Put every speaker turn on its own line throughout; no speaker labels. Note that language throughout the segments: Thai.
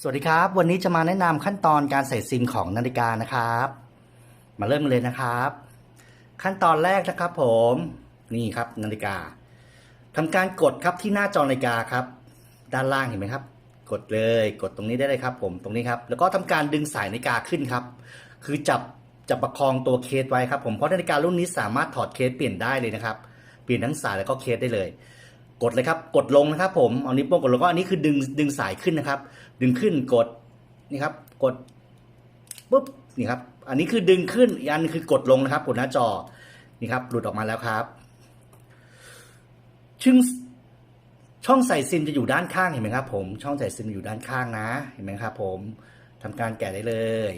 สวัสดีครับ วันนี้จะมาแนะนำขั้นตอนการใส่ซิมของนาฬิกานะครับ มาเริ่มกันเลยนะครับ ขั้นตอนแรกนะครับ ผมนี่ครับนาฬิกาทำการกดครับที่หน้าจอนาฬิกาครับ ด้านล่างเห็นไหมครับ กดเลยกดตรงนี้ได้เลยครับ ผมตรงนี้ครับ แล้วก็ทำการดึงสายนาฬิกาขึ้นครับ คือจับจับประคองตัวเคสไว้ครับ ผมเพราะนาฬิการุ่นนี้สามารถถอดเคสเปลี่ยนได้เลยนะครับ เปลี่ยนทั้งสายแล้วก็เคสได้เลย กดเลยครับ กดลงนะครับ ผมเอานิ้วโป้งกดลงก็อันนี้คือดึงดึงสายขึ้นนะครับ ดึงขึ้นกดนี่ครับ กดปุ๊บนี่ครับ อันนี้คือดึงขึ้นอันนึงคือกดลงนะครับกดหน้าจอนี่ครับ หลุดออกมาแล้วครับชึ่งช่องใส่ซิมจะอยู่ด้านข้างเห็นไหมครับ ผมช่องใส่ซิมอยู่ด้านข้างนะ เห็นไหมครับ ผมทำการแกะได้เลย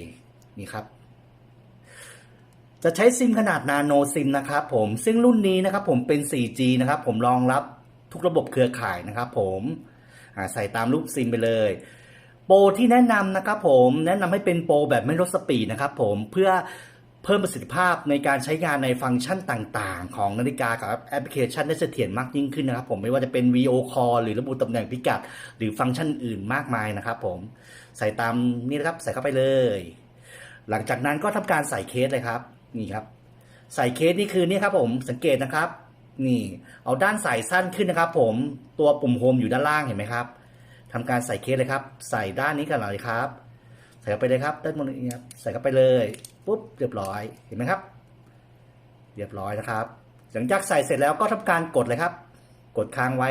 นี่ครับ จะใช้ซิมขนาดนาโนซิมนะครับ ผมซึ่งรุ่นนี้นะครับ ผมเป็น 4G นะครับ ผมรองรับ ทุกระบบเครือข่ายนะครับผมใส่ตามรูปซิมไปเลย โปรที่แนะนำนะครับผมแนะนำให้เป็นโปรแบบไม่ลดสปีดนะครับผมเพื่อเพิ่มประสิทธิภาพในการใช้งานในฟังก์ชันต่างๆ ของนาฬิกากับแอปพลิเคชันได้เสถียรมากยิ่งขึ้นนะครับผมไม่ว่าจะเป็น VO call หรือระบุตำแหน่งพิกัด หรือฟังก์ชันอื่นมากมายนะครับผมใส่ตามนี่นะครับใส่เข้าไปเลย หลังจากนั้นก็ทำการใส่เคสเลยครับนี่ครับ ใส่เคสนี่คือนี่ครับผมสังเกตนะครับ นี่ เอาด้านสายสั้นขึ้นนะครับ ผมตัวปุ่มโฮมอยู่ด้านล่างเห็นไหมครับทำการใส่เคสเลยครับ ใส่ด้านนี้กันเลยครับ ใส่เข้าไปเลยครับด้านบนนี้ครับใส่เข้าไปเลยปุ๊บเรียบร้อยเห็นไหมครับ เรียบร้อยนะครับ หลังจากใส่เสร็จแล้วก็ทำการกดเลยครับ กดค้างไว้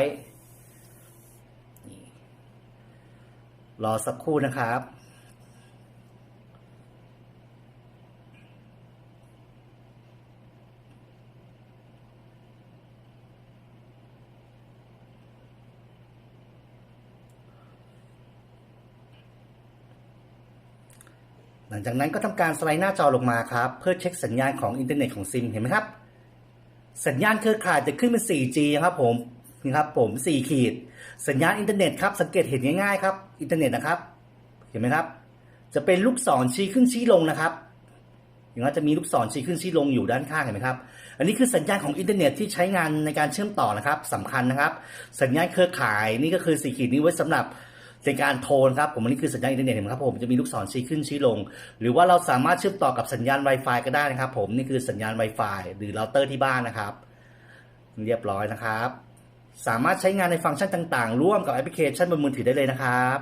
รอสักครู่นะครับ หลังจากนั้นก็ทำการสไลด์หน้าจอลงมาครับ เพื่อเช็คสัญญาณของอินเทอร์เน็ตของซิมเห็นไหมครับ สัญญาณเครือข่ายจะขึ้นเป็น 4G ครับผมนี่ครับผม 4 ขีด สัญญาณอินเทอร์เน็ตครับสังเกตเห็นง่ายๆครับอินเทอร์เน็ตนะครับ เห็นไหมครับ จะเป็นลูกศรชี้ขึ้นชี้ลงนะครับอย่างนั้นจะมีลูกศรชี้ขึ้นชี้ลงอยู่ด้านข้างเห็นไหมครับ อันนี้คือสัญญาณของอินเทอร์เน็ตที่ใช้งานในการเชื่อมต่อนะครับสำคัญนะครับ สัญญาณเครือข่ายนี่ก็คือ4ขีดนี้ไว้สำหรับ ในการโทรนครับผมอันนี้คือสัญญาณอินเทอร์เน็ตเห็นไหมครับผมจะมีลูกศรชี้ขึ้นชี้ลง หรือว่าเราสามารถเชื่อมต่อกับสัญญาณ Wi-Fi ก็ได้นะครับ ผมนี่คือสัญญาณ Wi-Fi หรือเราเตอร์ที่บ้านนะครับเรียบร้อยนะครับ สามารถใช้งานในฟังก์ชันต่าง ๆ ร่วมกับแอปพลิเคชันบนมือถือได้เลยนะครับ